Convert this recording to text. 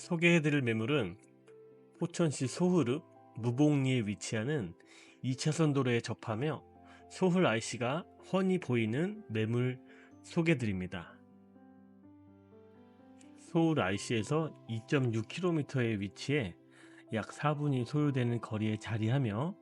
소개해드릴 매물은 포천시 소흐읍 무봉리에 위치하는 2차선 도로에 접하며 소홀 IC가 훤히 보이는 매물 소개드립니다. 소울 IC에서 2.6km의 위치해 약 4분이 소요되는 거리에 자리하며